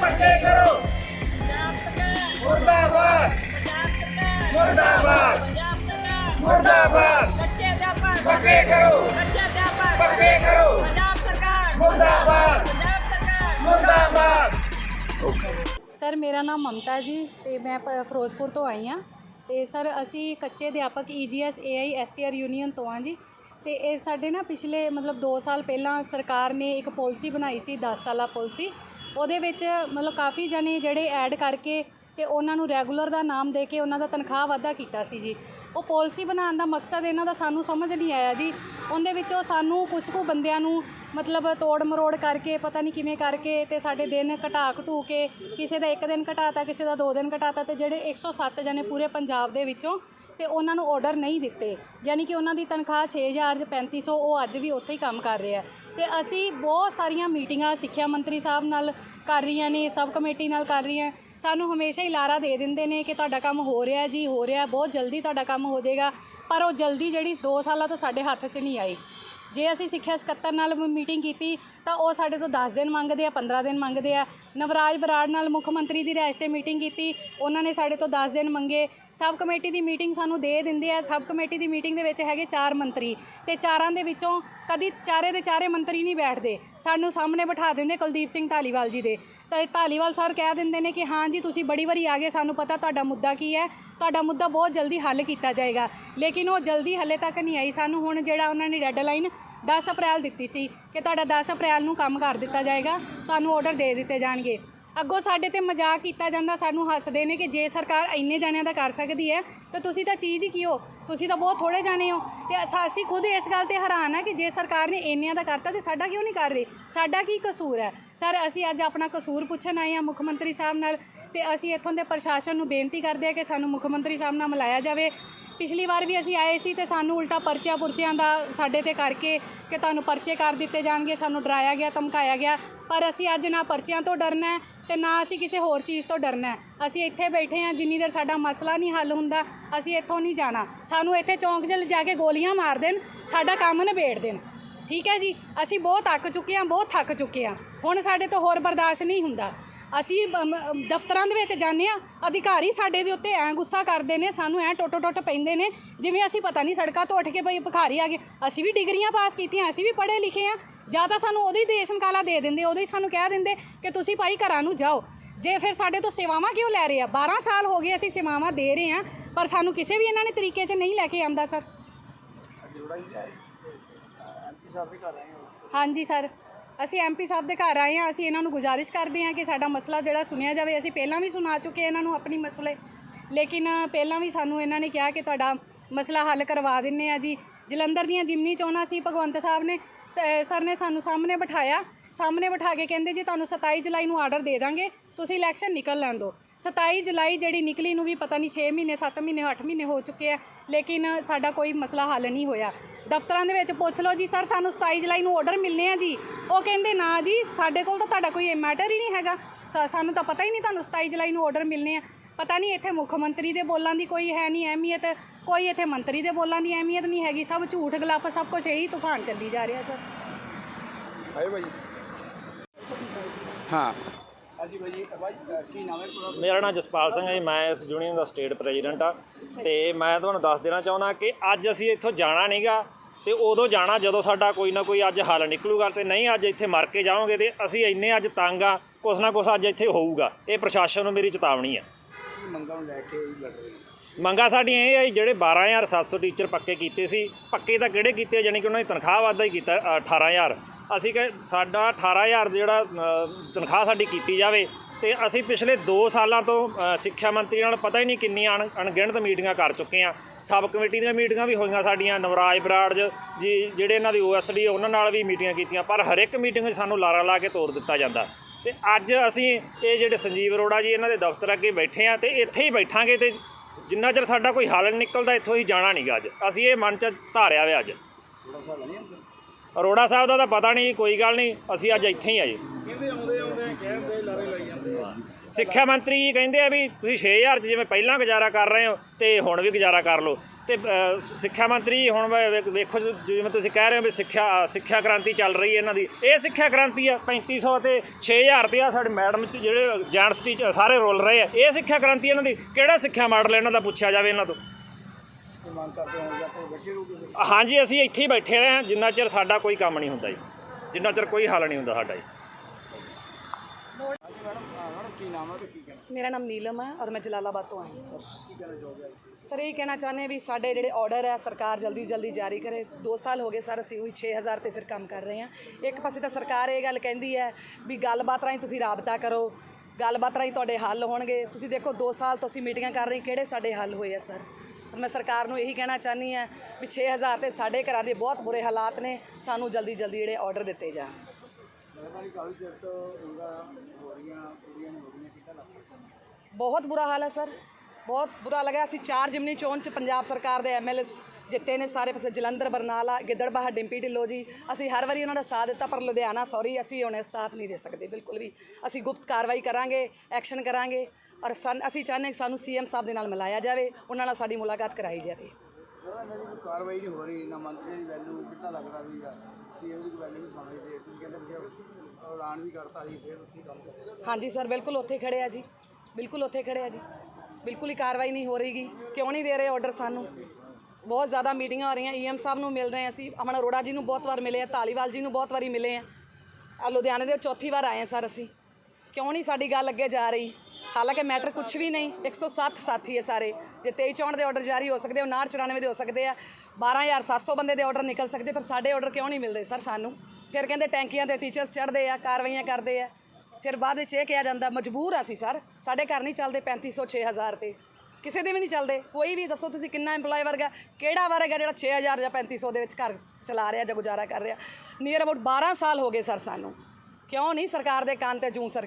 ਪੱਕੇ ਕਰੋ। ਮੁਰਦਾਬਾਦ। ਮੁਰਦਾਬਾਦ। ਮੁਰਦਾਬਾਦ। ਕੱਚੇ ਅਧਿਆਪਕ ਪੱਕੇ ਕਰੋ। ਕੱਚੇ ਅਧਿਆਪਕ ਪੱਕੇ ਕਰੋ। ਪੰਜਾਬ ਸਰਕਾਰ ਮੁਰਦਾਬਾਦ। ਪੰਜਾਬ ਸਰਕਾਰ ਮੁਰਦਾਬਾਦ। ਸਰ, ਮੇਰਾ ਨਾਮ ਮਮਤਾ ਜੀ ਤੇ ਮੈਂ ਫਿਰੋਜ਼ਪੁਰ ਤੋਂ ਆਈ ਹਾਂ। ਤੇ ਸਰ, ਅਸੀਂ ਕੱਚੇ ਅਧਿਆਪਕ E EGS AI STR union ਤੋਂ ਹਾਂ ਜੀ। ਤੇ ਇਹ ਸਾਡੇ ਨਾ ਪਿਛਲੇ ਮਤਲਬ 2 ਸਾਲ ਪਹਿਲਾਂ ਸਰਕਾਰ ਨੇ ਇੱਕ ਪਾਲਿਸੀ ਬਣਾਈ ਸੀ 10 ਸਾਲਾ ਪਾਲਿਸੀ। ਉਹਦੇ ਵਿੱਚ ਮਤਲਬ ਕਾਫੀ ਜਣੇ ਜਿਹੜੇ ਐਡ ਕਰਕੇ ਤੇ ਉਹਨਾਂ ਨੂੰ ਰੈਗੂਲਰ ਦਾ ਨਾਮ ਦੇ ਕੇ ਉਹਨਾਂ ਦਾ ਤਨਖਾਹ ਵਾਧਾ ਕੀਤਾ ਸੀ ਜੀ। ਉਹ ਪਾਲਿਸੀ ਬਣਾਉਣ ਦਾ ਮਕਸਦ ਇਹਨਾਂ ਦਾ ਸਾਨੂੰ ਸਮਝ ਨਹੀਂ ਆਇਆ ਜੀ। ਉਹਦੇ ਵਿੱਚੋਂ ਸਾਨੂੰ ਕੁਝ ਕੁ ਬੰਦਿਆਂ ਨੂੰ ਮਤਲਬ ਤੋੜ ਮਰੋੜ ਕਰਕੇ, ਪਤਾ ਨਹੀਂ ਕਿਵੇਂ ਕਰਕੇ ਤੇ ਸਾਡੇ ਦਿਨ ਘਟਾ ਘਟੂ ਕੇ ਕਿਸੇ ਦਾ ਇੱਕ ਦਿਨ ਘਟਾਤਾ, ਕਿਸੇ ਦਾ ਦੋ ਦਿਨ ਘਟਾਤਾ ਤੇ ਜਿਹੜੇ 107 ਜਣੇ ਪੂਰੇ ਪੰਜਾਬ ਦੇ ਵਿੱਚੋਂ ਤੇ ਉਹਨਾਂ ਨੂੰ ਆਰਡਰ ਨਹੀਂ ਦਿੱਤੇ। ਯਾਨੀ ਕਿ ਉਹਨਾਂ ਦੀ ਤਨਖਾਹ 6000 ਜਾਂ 3500 ਉਹ ਅੱਜ ਵੀ ਉੱਥੇ ਹੀ ਕੰਮ ਕਰ ਰਿਹਾ ਆ। ਤੇ ਅਸੀਂ ਬਹੁਤ ਸਾਰੀਆਂ ਮੀਟਿੰਗਾਂ ਸਿੱਖਿਆ ਮੰਤਰੀ ਸਾਹਿਬ ਨਾਲ ਕਰ ਰਹੀਆਂ ਨੇ, ਸਬ ਕਮੇਟੀ ਨਾਲ ਕਰ ਰਹੀਆਂ। ਸਾਨੂੰ ਹਮੇਸ਼ਾ ਹੀ ਲਾਰਾ ਦੇ ਦਿੰਦੇ ਨੇ ਕਿ ਤੁਹਾਡਾ ਕੰਮ ਹੋ ਰਿਹਾ ਜੀ, ਹੋ ਰਿਹਾ। ਬਹੁਤ ਜਲਦੀ ਤੁਹਾਡਾ ਕੰਮ ਹੋ ਜਾਏਗਾ। ਪਰ ਉਹ ਜਲਦੀ ਜਿਹੜੀ 2 ਸਾਲਾਂ ਤੋਂ ਸਾਡੇ ਹੱਥ 'ਚ ਨਹੀਂ ਆਈ। ਜੇ ਅਸੀਂ ਸਿੱਖਿਆ ਸਕੱਤਰ ਨਾਲ ਮੀਟਿੰਗ ਕੀਤੀ, ਤਾਂ ਉਹ ਸਾਡੇ ਤੋਂ 10 ਦਿਨ ਮੰਗਦੇ ਆ 15 ਦਿਨ ਮੰਗਦੇ ਆ। ਨਵਰਾਜ ਬਰਾੜ ਨਾਲ ਮੁੱਖ ਮੰਤਰੀ ਦੀ ਰਿਹਾਇਸ਼ ਤੇ ਮੀਟਿੰਗ ਕੀਤੀ, ਉਹਨਾਂ ਨੇ ਸਾਡੇ ਤੋਂ 10 ਦਿਨ ਮੰਗੇ। ਸਬ ਕਮੇਟੀ ਦੀ ਮੀਟਿੰਗ ਸਾਨੂੰ ਦੇ ਦਿੰਦੇ ਆ। ਸਬ ਕਮੇਟੀ ਦੀ ਮੀਟਿੰਗ ਦੇ ਵਿੱਚ ਹੈਗੇ ਚਾਰ ਮੰਤਰੀ। ਤੇ ਚਾਰਾਂ ਦੇ ਵਿੱਚੋਂ ਕਦੀ ਚਾਰੇ ਦੇ ਚਾਰੇ ਮੰਤਰੀ ਨਹੀਂ ਬੈਠਦੇ। ਸਾਨੂੰ ਸਾਹਮਣੇ ਬਿਠਾ ਦਿੰਦੇ ਕੁਲਦੀਪ ਸਿੰਘ ਢਾਲੀਵਾਲ ਜੀ ਦੇ। ਤਾਂ ਢਾਲੀਵਾਲ ਸਰ ਕਹਿ ਦਿੰਦੇ ਨੇ ਕਿ ਹਾਂ ਜੀ, ਤੁਸੀਂ ਬੜੀ ਵਾਰੀ ਆ ਗਏ, ਸਾਨੂੰ ਪਤਾ ਤੁਹਾਡਾ ਮੁੱਦਾ ਕੀ ਹੈ। ਤੁਹਾਡਾ ਮੁੱਦਾ ਬਹੁਤ ਜਲਦੀ ਹੱਲ ਕੀਤਾ ਜਾਏਗਾ। ਲੇਕਿਨ ਉਹ ਜਲਦੀ ਹੱਲੇ ਤੱਕ ਨਹੀਂ ਆਈ। ਸਾਨੂੰ ਹੁਣ ਜਿਹੜਾ ਉਹਨਾਂ ਨੇ ਡੈਡਲਾਈਨ 10 ਅਪ੍ਰੈਲ ਦਿੱਤੀ ਸੀ ਕਿ ਤੁਹਾਡਾ 10 ਅਪ੍ਰੈਲ ਨੂੰ ਕੰਮ ਕਰ ਦਿੱਤਾ ਜਾਏਗਾ, ਤੁਹਾਨੂੰ ਆਰਡਰ ਦੇ ਦਿੱਤੇ ਜਾਣਗੇ। ਅੱਗੋਂ ਸਾਡੇ ਤੇ ਮਜ਼ਾਕ ਕੀਤਾ ਜਾਂਦਾ, ਸਾਨੂੰ ਹੱਸਦੇ ਨੇ ਕਿ ਜੇ ਸਰਕਾਰ ਇੰਨੇ ਜਾਣਿਆਂ ਦਾ ਕਰ ਸਕਦੀ ਹੈ, ਤਾਂ ਤੁਸੀਂ ਤਾਂ ਚੀਜ਼ ਹੀ ਕੀ ਹੋ? ਤੁਸੀਂ ਤਾਂ ਬਹੁਤ ਥੋੜੇ ਜਾਣੇ ਹੋ। ਤੇ ਅਸੀਂ ਖੁਦ ਇਸ ਗੱਲ ਤੇ ਹੈਰਾਨ ਆ ਕਿ ਜੇ ਸਰਕਾਰ ਨੇ ਇੰਨਿਆਂ ਦਾ ਕਰਤਾ, ਤੇ ਸਾਡਾ ਕਿਉਂ ਨਹੀਂ ਕਰ ਰਹੀ? ਸਾਡਾ ਕੀ ਕਸੂਰ ਹੈ? ਸਰ, ਅਸੀਂ ਅੱਜ ਆਪਣਾ ਕਸੂਰ ਪੁੱਛਣ ਆਏ ਹਾਂ ਮੁੱਖ ਮੰਤਰੀ ਸਾਹਿਬ ਨਾਲ, ਤੇ ਅਸੀਂ ਇੱਥੋਂ ਦੇ ਪ੍ਰਸ਼ਾਸਨ ਨੂੰ ਬੇਨਤੀ ਕਰਦੇ ਹਾਂ ਕਿ ਸਾਨੂੰ ਮੁੱਖ ਮੰਤਰੀ ਸਾਹਿਬ ਨਾਲ ਮਿਲਾਇਆ ਜਾਵੇ। ਪਿਛਲੀ ਵਾਰ ਵੀ ਅਸੀਂ ਆਏ ਸੀ ਤੇ ਸਾਨੂੰ ਉਲਟਾ ਪਰਚਿਆਂ ਪੁਰਚਿਆਂ ਦਾ ਸਾਡੇ ਤੇ ਕਰਕੇ ਕਿ ਤੁਹਾਨੂੰ ਪਰਚੇ ਕਰ ਦਿੱਤੇ ਜਾਣਗੇ, ਸਾਨੂੰ ਡਰਾਇਆ ਗਿਆ, ਧਮਕਾਇਆ ਗਿਆ। ਪਰ ਅਸੀਂ ਅੱਜ ਨਾ ਪਰਚਿਆਂ ਤੋਂ ਡਰਨਾ ਹੈ ਤੇ ਨਾ ਅਸੀਂ ਕਿਸੇ ਹੋਰ ਚੀਜ਼ ਤੋਂ ਡਰਨਾ ਅਸੀਂ ਇੱਥੇ ਬੈਠੇ ਹਾਂ, ਜਿੰਨੀ ਦੇਰ ਸਾਡਾ ਮਸਲਾ ਨਹੀਂ ਹੱਲ ਹੁੰਦਾ, ਅਸੀਂ ਇੱਥੋਂ ਨਹੀਂ ਜਾਣਾ। ਸਾਨੂੰ ਇੱਥੇ ਚੌਂਕ 'ਚ ਲਿਜਾ ਕੇ ਗੋਲੀਆਂ ਮਾਰ ਦੇਣ, ਸਾਡਾ ਕੰਮ ਨਿਬੇੜ ਦੇਣ। ਠੀਕ ਹੈ ਜੀ? ਅਸੀਂ ਬਹੁਤ ਥੱਕ ਚੁੱਕੇ ਹਾਂ, ਬਹੁਤ ਥੱਕ ਚੁੱਕੇ ਹਾਂ। ਹੁਣ ਸਾਡੇ ਤੋਂ ਹੋਰ ਬਰਦਾਸ਼ਤ ਨਹੀਂ ਹੁੰਦਾ। ਅਸੀਂ ਦਫ਼ਤਰਾਂ ਦੇ ਵਿੱਚ ਜਾਂਦੇ ਆ ਅਧਿਕਾਰੀ ਸਾਡੇ ਦੇ ਉੱਤੇ ਐ ਗੁੱਸਾ ਕਰਦੇ ਨੇ ਸਾਨੂੰ ਐ ਟੁੱਟ ਟੁੱਟ ਪੈਂਦੇ ਨੇ ਜਿਵੇਂ ਅਸੀਂ ਪਤਾ ਨਹੀਂ ਸੜਕਾਂ ਤੋਂ ਉੱਠ ਕੇ ਭਈ ਭਿਖਾਰੀ ਆ ਗਏ। ਅਸੀਂ ਵੀ ਡਿਗਰੀਆਂ ਪਾਸ ਕੀਤੀਆਂ ਅਸੀਂ ਵੀ ਪੜ੍ਹੇ ਲਿਖੇ ਆ ਜਾਂ ਤਾਂ ਸਾਨੂੰ ਉਹਦੀ ਦੇਸ਼ ਨਿਕਾਲਾ ਦੇ ਦਿੰਦੇ ਉਹਦੇ ਹੀ ਸਾਨੂੰ ਕਹਿ ਦਿੰਦੇ ਕਿ ਤੁਸੀਂ ਭਾਈ ਘਰਾਂ ਨੂੰ ਜਾਓ। ਜੇ ਫਿਰ ਸਾਡੇ ਤੋਂ ਸੇਵਾਵਾਂ ਕਿਉਂ ਲੈ ਰਹੇ ਆ? 12 ਸਾਲ ਹੋ ਗਏ ਅਸੀਂ ਸੇਵਾਵਾਂ ਦੇ ਰਹੇ ਆ ਪਰ ਸਾਨੂੰ ਕਿਸੇ ਵੀ ਇਹਨਾਂ ਨੇ ਤਰੀਕੇ 'ਚ ਨਹੀਂ ਲੈ ਕੇ ਆਂਦਾ ਸਰ। ਹਾਂਜੀ ਸਰ। ਅਸੀਂ ਐਮਪੀ ਸਾਹਿਬ ਦੇ ਘਰ ਆਏ ਹਾਂ, ਅਸੀਂ ਇਹਨਾਂ ਨੂੰ ਗੁਜ਼ਾਰਿਸ਼ ਕਰਦੇ ਹਾਂ ਕਿ ਸਾਡਾ ਮਸਲਾ ਜਿਹੜਾ ਸੁਣਿਆ ਜਾਵੇ। ਅਸੀਂ ਪਹਿਲਾਂ ਵੀ ਸੁਣਾ ਚੁੱਕੇ ਇਹਨਾਂ ਨੂੰ ਆਪਣੀ ਮਸਲੇ, ਲੇਕਿਨ ਪਹਿਲਾਂ ਵੀ ਸਾਨੂੰ ਇਹਨਾਂ ਨੇ ਕਿਹਾ ਕਿ ਤੁਹਾਡਾ ਮਸਲਾ ਹੱਲ ਕਰਵਾ ਦਿੰਨੇ ਆ ਜੀ। ਜਲੰਧਰ ਦੀਆਂ ਜਿਮਨੀ ਚੋਣਾਂ ਸੀ, ਭਗਵੰਤ ਸਾਹਿਬ ਨੇ ਸ- ਸਰ ਨੇ ਸਾਨੂੰ ਸਾਹਮਣੇ ਬਿਠਾਇਆ। ਸਾਹਮਣੇ ਬਿਠਾ ਕੇ ਕਹਿੰਦੇ ਜੀ ਤੁਹਾਨੂੰ 27 ਜੁਲਾਈ ਨੂੰ ਆਰਡਰ ਦੇ ਦਾਂਗੇ, ਤੁਸੀਂ ਇਲੈਕਸ਼ਨ ਨਿਕਲ ਲੈਣ ਦਿਓ। 27 ਜੁਲਾਈ ਜਿਹੜੀ ਨਿਕਲੀ ਨੂੰ ਵੀ ਪਤਾ ਨਹੀਂ 6 ਮਹੀਨੇ 7 ਮਹੀਨੇ 8 ਮਹੀਨੇ ਹੋ ਚੁੱਕੇ ਆ, ਲੇਕਿਨ ਸਾਡਾ ਕੋਈ ਮਸਲਾ ਹੱਲ ਨਹੀਂ ਹੋਇਆ। ਦਫ਼ਤਰਾਂ ਦੇ ਵਿੱਚ ਪੁੱਛ ਲਓ ਜੀ, ਸਰ, ਸਾਨੂੰ 27 ਜੁਲਾਈ ਨੂੰ ਆਰਡਰ ਮਿਲਨੇ ਆ ਜੀ? ਉਹ ਕਹਿੰਦੇ, ਨਾ ਜੀ, ਸਾਡੇ ਕੋਲ ਤਾਂ ਤੁਹਾਡਾ ਕੋਈ ਮੈਟਰ ਹੀ ਨਹੀਂ ਹੈਗਾ। ਸਾ- ਸਾਨੂੰ ਤਾਂ ਪਤਾ ਹੀ ਨਹੀਂ ਤੁਹਾਨੂੰ 27 ਜੁਲਾਈ ਨੂੰ ਆਰਡਰ ਮਿਲਨੇ ਆ। ਪਤਾ ਨਹੀਂ ਇੱਥੇ ਮੁੱਖ ਮੰਤਰੀ ਦੇ ਬੋਲਾਂ ਦੀ ਕੋਈ ਹੈ ਨਹੀਂ ਅਹਿਮੀਅਤ, ਕੋਈ ਇੱਥੇ ਮੰਤਰੀ ਦੇ ਬੋਲਾਂ ਦੀ ਅਹਿਮੀਅਤ ਨਹੀਂ ਹੈਗੀ। ਸਭ ਝੂਠ ਗਲਾਫ ਸਭ ਕੁਝ ਇਹੀ ਤੂਫਾਨ ਚੱਲੀ ਜਾ ਰਿਹਾ, ਸਰ। ਆਏ ਭਾਈ ਹਾਂ। ਹਾਂਜੀ ਭਾਈ ਭਾਈ ਕੀ ਨਾਮ ਹੈ ਤੁਹਾਡਾ? ਮੇਰਾ ਨਾਮ ਜਸਪਾਲ ਸਿੰਘ ਹੈ ਜੀ, ਮੈਂ ਇਸ ਯੂਨੀਅਨ ਦਾ ਸਟੇਟ ਪ੍ਰੈਜ਼ੀਡੈਂਟ ਆ ਤੇ ਮੈਂ ਤੁਹਾਨੂੰ ਦੱਸ ਦੇਣਾ ਚਾਹੁੰਦਾ ਕਿ ਅੱਜ ਅਸੀਂ ਇੱਥੋਂ ਜਾਣਾ ਨਹੀਂਗਾ ਤੇ ਉਦੋਂ ਜਾਣਾ ਜਦੋਂ ਸਾਡਾ ਕੋਈ ਨਾ ਕੋਈ ਅੱਜ ਹੱਲ ਨਿਕਲੂਗਾ ਤੇ ਨਹੀਂ ਅੱਜ ਇੱਥੇ ਮਰ ਕੇ ਜਾਵਾਂਗੇ ਤੇ ਅਸੀਂ ਇੰਨੇ ਅੱਜ ਤੰਗ ਆ ਕੁਛ ਨਾ ਕੁਛ ਅੱਜ ਇੱਥੇ ਹੋਊਗਾ। ਇਹ ਪ੍ਰਸ਼ਾਸਨ ਨੂੰ ਮੇਰੀ ਚੇਤਾਵਨੀ ਆ। ਮੰਗਾਂ ਨੂੰ ਲੈ ਕੇ ਹੀ ਲੜ ਰਹੇ? ਮੰਗਾ ਸਾਡੀਆਂ ਇਹ ਆ ਜਿਹੜੇ 12700 ਟੀਚਰ ਪੱਕੇ ਕੀਤੇ ਸੀ ਪੱਕੇ ਤਾਂ ਕਿਹੜੇ ਕੀਤੇ ਜਾਨੀ ਕਿ ਉਹਨਾਂ ਦੀ ਤਨਖਾਹ ਵਾਧਾ ਹੀ ਕੀਤਾ ਅ, 18000 ਅਸੀਂ ਕਿ ਸਾਡਾ 18000 ਜਿਹੜਾ ਤਨਖਾਹ ਸਾਡੀ ਕੀਤੀ ਜਾਵੇ ਤੇ ਅਸੀਂ ਪਿਛਲੇ 2 ਸਾਲਾਂ ਤੋਂ ਸਿੱਖਿਆ ਮੰਤਰੀ ਨਾਲ ਪਤਾ ਹੀ ਨਹੀਂ ਕਿੰਨੀਆਂ ਅਣ- ਅਣਗਿਣਤ ਮੀਟਿੰਗਾਂ ਕਰ ਚੁੱਕੇ ਆ ਸਬ ਕਮੇਟੀ ਦੀਆਂ ਮੀਟਿੰਗਾਂ ਵੀ ਹੋਈਆਂ ਸਾਡੀਆਂ, ਨਵਰਾਜ ਬਰਾੜ ਜੀ ਜਿਹੜੇ ਇਹਨਾਂ ਦੀ ਓਐਸਡੀ ਉਹਨਾਂ ਨਾਲ ਵੀ ਮੀਟਿੰਗਾਂ ਕੀਤੀਆਂ, ਪਰ ਹਰ ਇੱਕ ਮੀਟਿੰਗ 'ਚ ਸਾਨੂੰ ਲਾਰਾ ਲਾ ਕੇ ਤੋੜ ਦਿੱਤਾ ਜਾਂਦਾ। ਤੇ ਅੱਜ ਅਸੀਂ ਇਹ ਜਿਹੜੇ ਸੰਜੀਵ ਅਰੋੜਾ ਜੀ ਇਹਨਾਂ ਦੇ ਦਫ਼ਤਰ ਅੱਗੇ ਬੈਠੇ ਆ ਤੇ ਇੱਥੇ ਹੀ ਬੈਠਾਂਗੇ ਤੇ ਜਿੰਨਾ ਚਿਰ ਸਾਡਾ ਕੋਈ ਹੱਲ ਨਿਕਲਦਾ, ਇੱਥੋਂ ਹੀ ਜਾਣਾ ਨਹੀਂਗਾ ਅੱਜ। ਅਸੀਂ ਇਹ ਮਨ 'ਚ ਧਾਰਿਆ ਹੋਇਆ ਅੱਜ। ਅਰੋੜਾ ਸਾਹਿਬ ਦਾ ਤਾਂ ਪਤਾ ਨਹੀਂ ਕੋਈ ਗੱਲ ਨਹੀਂ ਅਸੀਂ ਅੱਜ ਇੱਥੇ ਹੀ ਆ ਜੀ। ਕਹਿੰਦੇ ਆਉਂਦੇ ਆਉਂਦੇ ਕਹਿੰਦੇ ਲਾਰੇ ਲਾਈ ਜਾਂਦੇ ਆ। ਸਿੱਖਿਆ ਮੰਤਰੀ ਜੀ ਕਹਿੰਦੇ ਆ ਵੀ ਤੁਸੀਂ 6000 ਚ ਜਿਵੇਂ ਪਹਿਲਾਂ ਗੁਜ਼ਾਰਾ ਕਰ ਰਹੇ ਹੋ ਤੇ ਹੁਣ ਵੀ ਗੁਜ਼ਾਰਾ ਕਰ ਲਓ। ਤੇ ਸਿੱਖਿਆ ਮੰਤਰੀ ਜੀ ਹੁਣ ਵੇਖੋ ਜਿਵੇਂ ਤੁਸੀਂ ਕਹਿ ਰਹੇ ਹੋ ਵੀ ਸਿੱਖਿਆ ਸਿੱਖਿਆ ਕ੍ਰਾਂਤੀ ਚੱਲ ਰਹੀ ਹੈ ਇਹਨਾਂ ਦੀ। ਇਹ ਸਿੱਖਿਆ ਕ੍ਰਾਂਤੀ ਆ 3500 ਤੇ 6000 ਤੇ ਆ ਸਾਡੇ ਮੈਡਮ ਜਿਹੜੇ ਜੈਂਟਸ ਟੀਚਰ ਸਾਰੇ ਰੋਲ ਰਹੇ ਆ। ਇਹ ਸਿੱਖਿਆ ਕ੍ਰਾਂਤੀ ਇਹਨਾਂ ਦੀ। ਕਿਹੜਾ ਸਿੱਖਿਆ ਮਾਡਲ ਇਹਨਾਂ ਦਾ ਪੁੱਛਿਆ ਜਾਵੇ ਇਹਨਾਂ ਤੋਂ? ਇਹ ਮੰਗ ਕਰਦੇ ਹੋ ਜਾਂ ਤੇ ਬੈਠੇ ਰਹੋਗੇ ਹਾਂਜੀ ਅਸੀਂ ਇੱਥੇ ਹੀ ਬੈਠੇ ਰਹੇ ਹਾਂ ਜਿੰਨਾ ਚਿਰ ਸਾਡਾ ਕੋਈ ਕੰਮ ਨਹੀਂ ਹੁੰਦਾ ਜੀ। ਜਿੰਨਾ ਚਿਰ ਕੋਈ ਹੱਲ ਨਹੀਂ ਹੁੰਦਾ ਸਾਡਾ ਜੀ। ਹਾਂਜੀ ਮੈਡਮ ਅਹ ਮੈਡਮ ਕੀ ਨਾਮ ਹੈ ਤੇ ਕੀ ਕਹਿਣਾ ਮੇਰਾ ਨਾਮ ਨੀਲਮ ਹੈ ਔਰ ਮੈਂ ਜਲਾਲਾਬਾਦ ਤੋਂ ਆਈ ਹਾਂ ਸਰ। ਕੀ ਕਹਿਣਾ ਚਾਹੋਗੇ ਸਰ ਇਹ ਕਹਿਣਾ ਚਾਹੁੰਦੇ ਹਾਂ ਵੀ ਸਾਡੇ ਜਿਹੜੇ ਆਰਡਰ ਹੈ ਸਰਕਾਰ ਜਲਦੀ ਜਲਦੀ ਜਾਰੀ ਕਰੇ। 2 ਸਾਲ ਹੋ ਗਏ ਸਰ ਅਸੀਂ ਉਹੀ 6000 ਤੇ ਫਿਰ ਕੰਮ ਕਰ ਰਹੇ ਹਾਂ। ਇੱਕ ਪਾਸੇ ਤਾਂ ਸਰਕਾਰ ਇਹ ਗੱਲ ਕਹਿੰਦੀ ਹੈ ਵੀ ਗੱਲਬਾਤ ਰਾਹੀਂ ਤੁਸੀਂ ਰਾਬਤਾ ਕਰੋ ਗੱਲਬਾਤ ਰਾਹੀਂ ਤੁਹਾਡੇ ਹੱਲ ਹੋਣਗੇ। ਤੁਸੀਂ ਦੇਖੋ 2 ਸਾਲ ਤੋਂ ਅਸੀਂ ਮੀਟਿੰਗਾਂ ਕਰ ਰਹੇ ਕਿਹੜੇ ਸਾਡੇ ਹੱਲ ਹੋਏ ਆ ਸਰ? ਮੈਂ ਸਰਕਾਰ ਨੂੰ ਇਹੀ ਕਹਿਣਾ ਚਾਹੁੰਦੀ ਹਾਂ ਵੀ 6000 ਤੇ ਸਾਡੇ ਘਰਾਂ ਦੇ ਬਹੁਤ ਬੁਰੇ ਹਾਲਾਤ ਨੇ, ਸਾਨੂੰ ਜਲਦੀ ਜਲਦੀ ਜਿਹੜੇ ਆਰਡਰ ਦਿੱਤੇ ਜਾਣ। ਬਹੁਤ ਬੁਰਾ ਹਾਲ ਹੈ ਸਰ। ਬਹੁਤ ਬੁਰਾ ਲੱਗਾ ਅਸੀਂ ਚਾਰ ਜਿਮਨੀ ਚੋਣ ਚ ਪੰਜਾਬ ਸਰਕਾਰ ਦੇ ਐਮਐਲਏ ਜਿੱਤੇ ਨੇ ਸਾਰੇ ਪਾਸੇ, ਜਲੰਧਰ, ਬਰਨਾਲਾ, ਗਿੱਦੜਬਾਹਾ, ਡਿੰਪੀ ਢਿੱਲੋਂ ਜੀ। ਅਸੀਂ ਹਰ ਵਾਰੀ ਉਹਨਾਂ ਦਾ ਸਾਥ ਦਿੱਤਾ, ਪਰ ਲੁਧਿਆਣਾ, ਸੌਰੀ, ਅਸੀਂ ਹੁਣ ਸਾਥ ਨਹੀਂ ਦੇ ਸਕਦੇ। ਬਿਲਕੁਲ ਵੀ ਅਸੀਂ ਗੁਪਤ ਕਾਰਵਾਈ ਕਰਾਂਗੇ, ਐਕਸ਼ਨ ਕਰਾਂਗੇ। ਔਰ ਸਨ ਅਸੀਂ ਚਾਹੁੰਦੇ ਕਿ ਸਾਨੂੰ ਸੀਐਮ ਸਾਹਿਬ ਦੇ ਨਾਲ ਮਿਲਾਇਆ ਜਾਵੇ ਉਹਨਾਂ ਨਾਲ ਸਾਡੀ ਮੁਲਾਕਾਤ ਕਰਾਈ ਜਾਵੇ। ਉਹਦਾ ਇਹਨਾਂ ਦੀ ਕੋਈ ਕਾਰਵਾਈ ਨਹੀਂ ਹੋ ਰਹੀ ਨਾ ਮੰਤਰੀ ਦੀ ਵੈਲਿਊ ਕਿੱਦਾਂ ਲੱਗਦਾ ਵੀ ਸੀਐਮ ਦੀ ਵੈਲਿਊ ਨਹੀਂ ਸਮਝਦੇ ਤੁਸੀਂ ਕਹਿੰਦੇ ਵੀ ਜੇ ਐਲਾਨ ਵੀ ਕਰਤਾ ਸੀ ਫਿਰ ਉੱਥੇ ਹੀ ਕੰਮ ਕਰਦੇ ਹਾਂਜੀ ਸਰ ਬਿਲਕੁਲ ਉੱਥੇ ਖੜੇ ਆ ਜੀ ਬਿਲਕੁਲ ਉੱਥੇ ਖੜੇ ਆ ਜੀ ਬਿਲਕੁਲ ਹੀ ਕਾਰਵਾਈ ਨਹੀਂ ਹੋ ਰਹੀਗੀ ਕਿਉਂ ਨਹੀਂ ਦੇ ਰਹੇ ਆਰਡਰ ਸਾਨੂੰ? ਬਹੁਤ ਜ਼ਿਆਦਾ ਮੀਟਿੰਗਾਂ ਹੋ ਰਹੀਆਂ ਈਐਮ ਸਾਹਿਬ ਨੂੰ ਮਿਲ ਰਹੇ ਹਾਂ ਅਸੀਂ ਅਮਨ ਅਰੋੜਾ ਜੀ ਨੂੰ ਬਹੁਤ ਵਾਰ ਮਿਲੇ ਆ ਧਾਲੀਵਾਲ ਜੀ ਨੂੰ ਬਹੁਤ ਵਾਰੀ ਮਿਲੇ ਆ। ਆ ਲੁਧਿਆਣੇ ਦੇ ਚੌਥੀ ਵਾਰ ਆਏ ਆ ਸਰ ਅਸੀਂ ਕਿਉਂ ਨਹੀਂ ਸਾਡੀ ਗੱਲ ਅੱਗੇ ਜਾ ਰਹੀ? ਹਾਲਾਂਕਿ ਮੈਟਰ ਕੁਝ ਵੀ ਨਹੀਂ 107 ਸਾਥੀ ਹੈ ਸਾਰੇ। ਜੇ 23 ਚੌਂਹਠ ਦੇ ਆਰਡਰ ਜਾਰੀ ਹੋ ਸਕਦੇ ਹੋ 94 ਦੇ ਹੋ ਸਕਦੇ ਆ 12700 ਬੰਦੇ ਦੇ ਆਰਡਰ ਨਿਕਲ ਸਕਦੇ, ਪਰ ਸਾਡੇ ਆਰਡਰ ਕਿਉਂ ਨਹੀਂ ਮਿਲਦੇ ਸਰ ਸਾਨੂੰ? ਫਿਰ ਕਹਿੰਦੇ ਟੈਂਕੀਆਂ ਤੇ ਟੀਚਰਸ ਚੜ੍ਹਦੇ ਆ, ਕਾਰਵਾਈਆਂ ਕਰਦੇ ਆ। ਫਿਰ ਬਾਅਦ ਵਿੱਚ ਇਹ ਕਿਹਾ ਜਾਂਦਾ, ਮਜਬੂਰ ਆ ਸੀ ਸਰ, ਸਾਡੇ ਘਰ ਨਹੀਂ ਚੱਲਦੇ 3500 6000 ਤੇ। ਕਿਸੇ ਦੇ ਵੀ ਨਹੀਂ ਚੱਲਦੇ, ਕੋਈ ਵੀ ਦੱਸੋ ਤੁਸੀਂ ਕਿੰਨਾ EMPLOYE ਵਰਗਾ, ਕਿਹੜਾ ਵਰਗਾ ਜਿਹੜਾ 6000 ਜਾਂ 3500 ਦੇ ਵਿੱਚ ਘਰ ਚਲਾ ਰਿਹਾ ਜਾਂ ਗੁਜ਼ਾਰਾ ਕਰ ਰਿਹਾ। ਨੀਅਰ ਅਬਾਊਟ 12 ਸਾਲ ਹੋ ਗਏ ਸਰ ਸਾਨੂੰ। ਕਿਉਂ ਨਹੀਂ ਸਰਕਾਰ ਦੇ ਕੰਨ ਤੇ ਜੂੰ ਸਰ